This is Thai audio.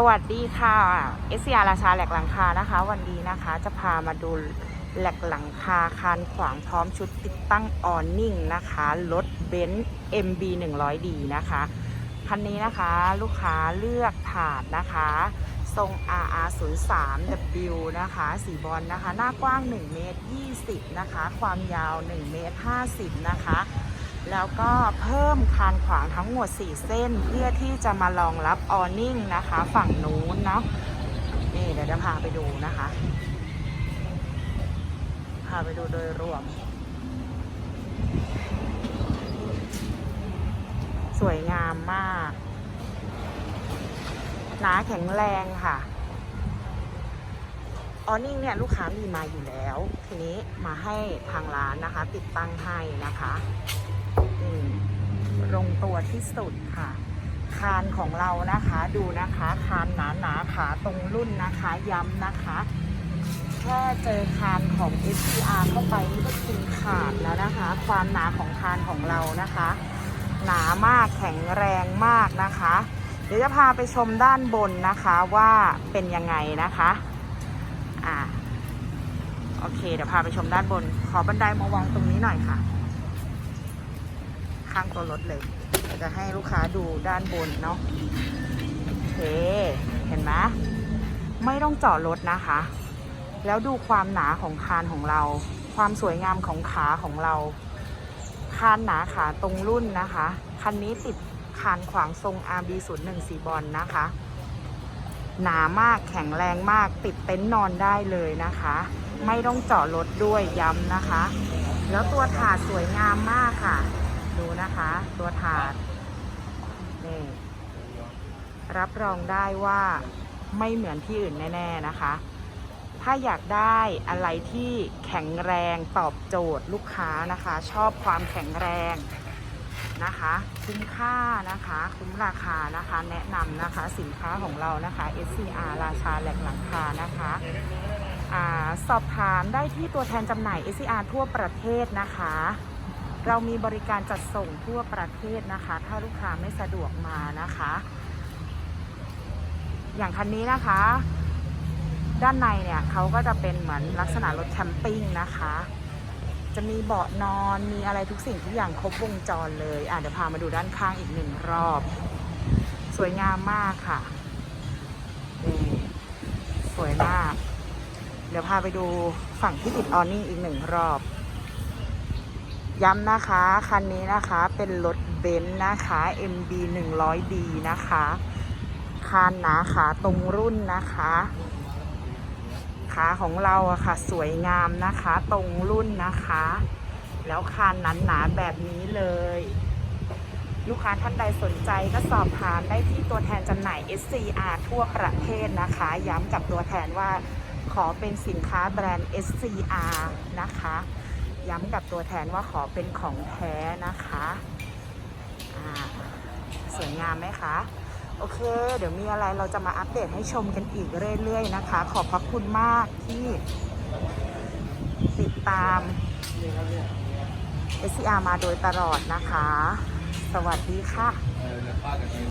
สวัสดีค่ะ เอสยาราชาแหลกหลังคานะคะ วันนี้นะคะจะพามาดูแหลกหลังคาคานขวางพร้อมชุดติดตั้งออนนิ่งนะคะรถเบนซ์ MB 100D นะคะคันนี้นะคะลูกค้าเลือกถาดนะคะ ทรง RR 0 3 W นะคะสีบอลนะคะ หน้ากว้าง1เมตร20นะคะ ความยาว1เมตร50นะคะ แล้วก็เพิ่มคานขวางทั้งหมด 4 เส้น เพื่อที่จะมารองรับออนิ่งนะคะ ฝั่งนู้นเนาะนี่เดี๋ยวจะพาไปดูนะคะ พาไปดูโดยรวม สวยงามมากหนาแข็งแรงค่ะ ออนิ่งเนี่ยลูกค้ามีมาอยู่แล้ว ทีนี้มาให้ทางร้านนะคะ ติดตั้งให้นะคะ ลงตัวที่สุดค่ะ คานของเรานะคะดูนะคะคานหนาหนาๆขาตรงรุ่นนะคะย้ำนะคะแค่เจอคานของ SPR เข้าไปนี่ก็กินขาดแล้วนะคะ ความหนาของคานของเรานะคะ หนามากแข็งแรงมากนะคะ เดี๋ยวจะพาไปชมด้านบนนะคะว่าเป็นยังไงนะคะอ่าโอเค เดี๋ยวพาไปชมด้านบน ขอบันไดมาวางตรงนี้หน่อยค่ะ ข้างตัวรถเลยเดี๋ยวจะให้ลูกค้าดูด้านบนเนาะโอเค เห็นไหมไม่ต้องเจาะรถนะคะ แล้วดูความหนาของคานของเรา ความสวยงามของขาของเรา คานหนาขาตรงรุ่นนะคะ คันนี้ติดคานขวางทรง RB 0 1 4บอลนะคะ หนามากแข็งแรงมากติดเต็นท์นอนได้เลยนะคะ ไม่ต้องเจาะรถด้วยย้ำนะคะ แล้วตัวถาดสวยงามมากค่ะ ดูนะคะ ตัวถาดนี่รับรองได้ว่าไม่เหมือนที่อื่นแน่ ๆนะคะ ถ้าอยากได้อะไรที่แข็งแรงตอบโจทย์ลูกค้านะคะ ชอบความแข็งแรงนะคะ คุ้มค่านะคะ คุ้มราคานะคะ แนะนำนะคะสินค้าของเรานะคะ SCR ราชาแหลกหลังคานะคะอสอบถามได้ที่ตัวแทนจำหน่าย SCR ทั่วประเทศนะคะ เรามีบริการจัดส่งทั่วประเทศนะคะ ถ้าลูกค้าไม่สะดวกมานะคะ อย่างคันนี้นะคะ ด้านในเนี่ยเขาก็จะเป็นเหมือนลักษณะรถแคมปิ้งนะคะ จะมีเบาะนอนมีอะไรทุกสิ่งทุกอย่างครบวงจรเลยอะเดี๋ยวพามาดูด้านข้างอีกหนึ่งรอบ สวยงามมากค่ะนี่สวยมาก เดี๋ยวพาไปดูฝั่งที่ติดออนิ่อีกหนึ่งรอบ ย้ำนะคะ คันนี้นะคะเป็นรถเบนซ์นะคะ MB 100D นะคะคานหนาขาตรงรุ่นนะคะขาของเราอะค่ะ สวยงามนะคะ ตรงรุ่นนะคะ แล้วคานนั้นหนาแบบนี้เลย ลูกค้าท่านใดสนใจก็สอบถามได้ที่ตัวแทนจำหน่าย SCR ทั่วประเทศนะคะ ย้ำกับตัวแทนว่าขอเป็นสินค้าแบรนด์ SCR นะคะ ย้ำกับตัวแทนว่าขอเป็นของแท้นะคะสวยงามไหมคะ โอเค เดี๋ยวมีอะไรเราจะมาอัปเดตให้ชมกันอีกเรื่อยๆนะคะ ขอบพระคุณมากที่ติดตาม SCR มาโดยตลอดนะคะ สวัสดีค่ะ